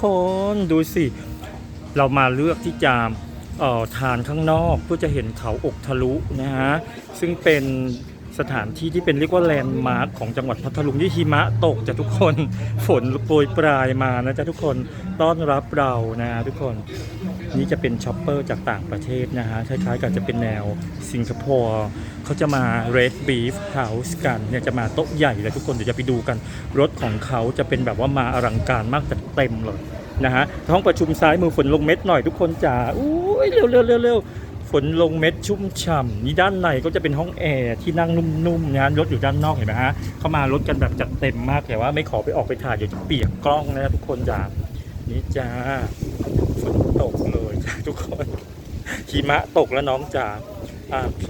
คนดูสิ เรามาเลือกที่จะเอ่อทานข้างนอกเพื่อจะเห็นเขาอกทะลุนะฮะซึ่งเป็น สถานที่ที่เป็นเรียกว่าแลนด์มาร์คของจังหวัดพัทลุงที่หิมะตกจะทุกคน ฝนโปรยปลายมานะจ๊ะทุกคนต้อนรับเรานะทุกคนนี่จะเป็นช็อปเปอร์จากต่างประเทศนะฮะคล้ายๆกับจะเป็นแนวสิงคโปร์เขาจะมา Red Beef House กันเนี่ยจะมาโต๊ะใหญ่เลยทุกคนเดี๋ยวจะไปดูกัน รถของเขาจะเป็นแบบว่ามาอลังการมากจัดเต็มเลยนะฮะห้องประชุมซ้ายมือฝนลงเม็ดหน่อยทุกคนจ๋าอุ้ยเร็วเร็วเร็วเร็ว ฝนลงเม็ดชุ่มฉ่ำนี่ด้านในก็จะเป็นห้องแอร์ที่นั่งนุ่มๆนะรถอยู่ด้านนอกเห็นไหมฮะเข้ามารถกันแบบจัดเต็มมากแต่ว่าไม่ขอไปออกไปถ่ายเดี๋ยวจะเปียกกล้องนะทุกคนจ๋านี่จ้าฝนตกเลยจ้ะทุกคนหิมะตกแล้วน้องจ๋าโอเค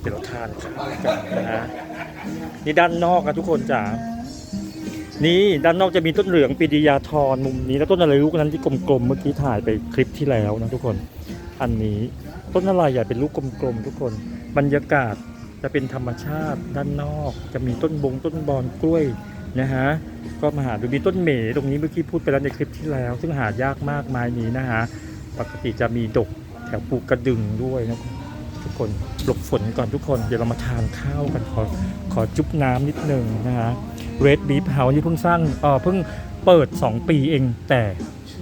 เดี๋ยวเราทานกันนะฮะนี่ด้านนอกนะทุกคนจ๋านี่ด้านนอกจะมีต้นเหลืองปีดียาทรมุมนี้แล้วต้นอะไรลูกนั้นที่กลมๆเมื่อกี้ถ่ายไปคลิปที่แล้วนะทุกคน อันนี้ ต้นอะไรใหญ่เป็นลูกกลมๆทุกคน บรรยากาศจะเป็นธรรมชาติด้านนอก จะมีต้นบงต้นบอนกล้วยนะฮะก็มาหาดูมีต้นเหมตรงนี้เมื่อกี้พูดไปแล้วในคลิปที่แล้ว ซึ่งหายากมากไม้นี้นะฮะปกติจะมีดกแถวปูกระดึงด้วยนะทุกคนหลบฝนก่อนทุกคนเดี๋ยวเรามาทานข้าวกันขอขอจุ๊บน้ำนิดนึงนะฮะ Red Beef House นี่เพิ่งสร้างเออเพิ่งเปิด 2 ปีเองแต่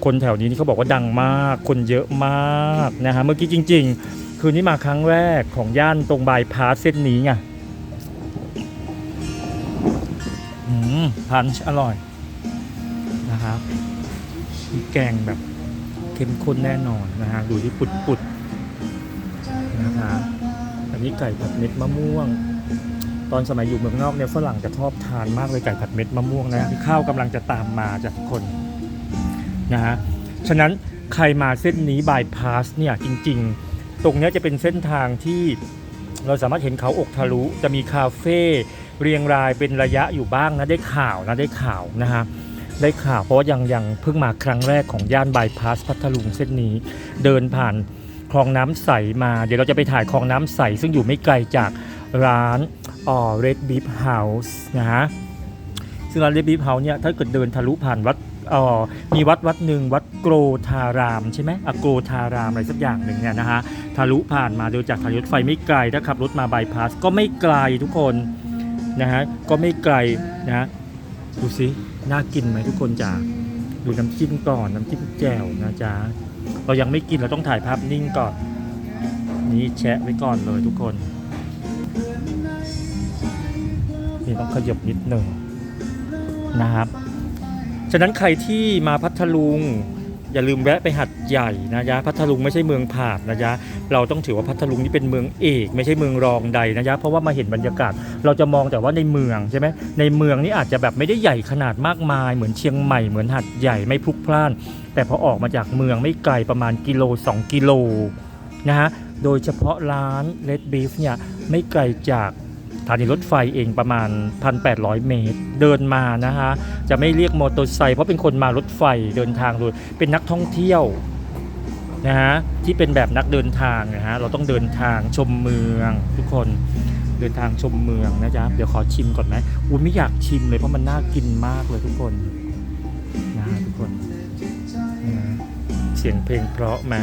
คนแถวนี้นี่เขาบอกว่าดังมาก คนเยอะมากนะฮะเมื่อกี้จริง ๆ คืนนี้มาครั้งแรกของย่านตรงบายพาสเส้นนี้ไงอืมพันช์อร่อยนะครับแกงแบบเข้มข้นแน่นอนนะฮะดูที่ปุดปุดๆนะคะอันนี้ไก่ผัดเม็ดมะม่วง ตอนสมัยอยู่เมืองนอกเนี่ยฝรั่งจะชอบทานมากเลยไก่ผัดเม็ดมะม่วงนะข้าวกำลังจะตามมาจากคน นะฮะ ฉะนั้นใครมาเส้นนี้บายพาสเนี่ยจริงๆ ตรงนี้จะเป็นเส้นทางที่เราสามารถเห็นเขาอกทะลุ จะมีคาเฟ่เรียงรายเป็นระยะอยู่บ้างนะได้ข่าวนะได้ข่าวนะฮะได้ข่าวเพราะว่ายังยังเพิ่งมาครั้งแรกของย่านบายพาสพัทลุงเส้นนี้ เดินผ่านคลองน้ำใสมา เดี๋ยวเราจะไปถ่ายคลองน้ำใส ซึ่งอยู่ไม่ไกลจากร้านอ๋อ Red Beef House นะฮะซึ่งร้าน Red Beef House เนี่ยถ้าเกิดเดินทะลุผ่านวัด มีวัดวัดหนึ่งวัดโกรธารามใช่ไหมอโกรธารามอะไรสักอย่างหนึ่งเนี่ยนะฮะทะลุผ่านมาโดยจากทางรถไฟไม่ไกลถ้าขับรถมาบายพาสก็ไม่ไกลทุกคนนะฮะก็ไม่ไกลนะฮะดูสิน่ากินไหมทุกคนจ๋าดูน้ำจิ้มก่อนน้ำจิ้มแจ่วนะจ๊ะเรายังไม่กินเราต้องถ่ายภาพนิ่งก่อน นี่แชะไว้ก่อนเลยทุกคนนี่ต้องขยบนิดหนึ่งนะครับ ฉะนั้นใครที่มาพัทลุง อย่าลืมแวะไปหัดใหญ่นะจ๊ะพัทลุงไม่ใช่เมืองผ่านนะจ๊ะเราต้องถือว่าพัทลุงนี่เป็นเมืองเอก ไม่ใช่เมืองรองใดนะจ๊ะเพราะว่ามาเห็นบรรยากาศ เราจะมองแต่ว่าในเมืองใช่ไหมในเมืองนี่อาจจะแบบไม่ได้ใหญ่ขนาดมากมาย เหมือนเชียงใหม่เหมือนหัดใหญ่ไม่พลุกพล่าน แต่พอออกมาจากเมืองไม่ไกลประมาณกิโล 2 กิโลนะฮะโดยเฉพาะร้าน Red Beef เนี่ยไม่ไกลจาก ถานีรถไฟเองประมาณ 1,800 เมตร เดินมานะฮะจะไม่เรียกมอเตอร์ไซค์เพราะเป็นคนมารถไฟเดินทางโดยเป็นนักท่องเที่ยวนะฮะที่เป็นแบบนักเดินทางนะฮะเราต้องเดินทางชมเมือง ทุกคนเดินทางชมเมืองนะจ๊ะเดี๋ยวขอชิมก่อนไหมอุ้ยไม่อยากชิมเลยเพราะมันน่ากินมากเลยทุกคนนะทุกคนนะเสียงเพลงเพราะไหม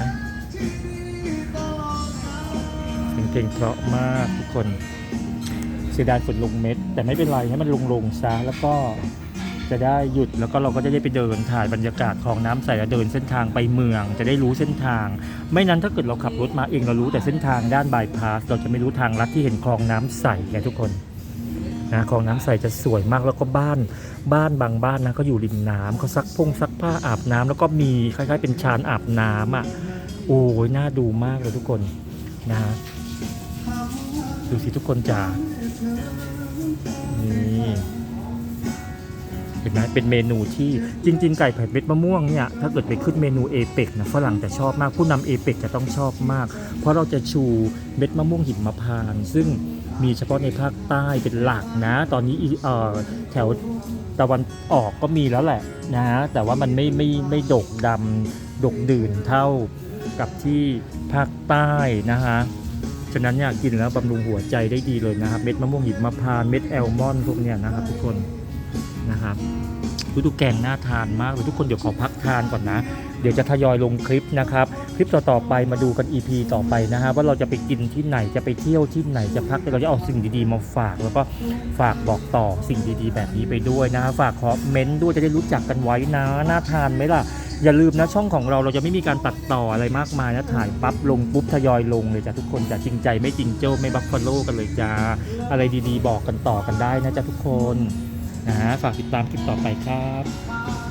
เสียงเพลงเพราะมากทุกคน สียดายฝนลงเม็ด แต่ไม่เป็นไรให้มันลงลงซะแล้วก็จะได้หยุดแล้วก็เราก็จะได้ไปเดินถ่ายบรรยากาศของน้ำใสและเดินเส้นทางไปเมือง จะได้รู้เส้นทาง ไม่นั้นถ้าเกิดเราขับรถมาเองเรารู้แต่เส้นทางด้านบายพาสเราจะไม่รู้ทางลัดที่เห็นคลองน้ำใสไงทุกคนนะคลองน้ำใสจะสวยมากแล้วก็บ้านบ้านบางบ้านนะเขาอยู่ริมน้ำเขาซักพงซักผ้าอาบน้ำแล้วก็มีคล้ายๆ เป็นชานอาบน้ำอะโอ้ยน่าดูมากเลยทุกคนนะดูสิทุกคนจ๋า นี่เห็นไหมเป็นเมนูที่จริง ๆ ไก่ผัดเม็ดมะม่วงเนี่ยถ้าเกิดไปขึ้นเมนูเอเปกนะฝรั่งจะชอบมากผู้นำเอเปกจะต้องชอบมาก เพราะเราจะชูเม็ดมะม่วงหิมพานต์ซึ่งมีเฉพาะในภาคใต้เป็นหลักนะ ตอนนี้เอ่อแถวตะวันออกก็มีแล้วแหละนะแต่ว่ามันไม่ไม่ไม่ดกดำดกดื่นเท่ากับที่ภาคใต้นะฮะ ฉะนั้นเนี่ยกินแล้วบำรุงหัวใจได้ดีเลยนะครับ เม็ดมะม่วงหิมพานต์เม็ดแอลมอนด์พวกเนี้ยนะครับ ทุกคนนะครับดูแกงน่าทานมากเลยทุกคนเดี๋ยวขอพักทานก่อนนะ เดี๋ยวจะทยอยลงคลิปนะครับ คลิปต่อๆไปมาดูกัน EP ต่อไปนะฮะว่าเราจะไปกินที่ไหนจะไปเที่ยวที่ไหนจะพักเราจะเอาสิ่งดีๆมาฝาก แล้วก็ฝากบอกต่อสิ่งดีๆ แบบนี้ไปด้วยนะฝากคอมเมนต์ด้วยจะได้รู้จักกันไว้นะน่าทานไหมล่ะ อย่าลืมนะช่องของเราเราจะไม่มีการตัดต่ออะไรมากมายนะถ่ายปั๊บลงปุ๊บทยอยลงเลยจ้ะทุกคนจะจริงใจไม่จริงเจ้าไม่บัฟฟาโลกันเลยจ้าอะไรดีๆ บอกกันต่อกันได้นะจ้ะทุกคนนะฝากติดตามคลิปต่อไปครับ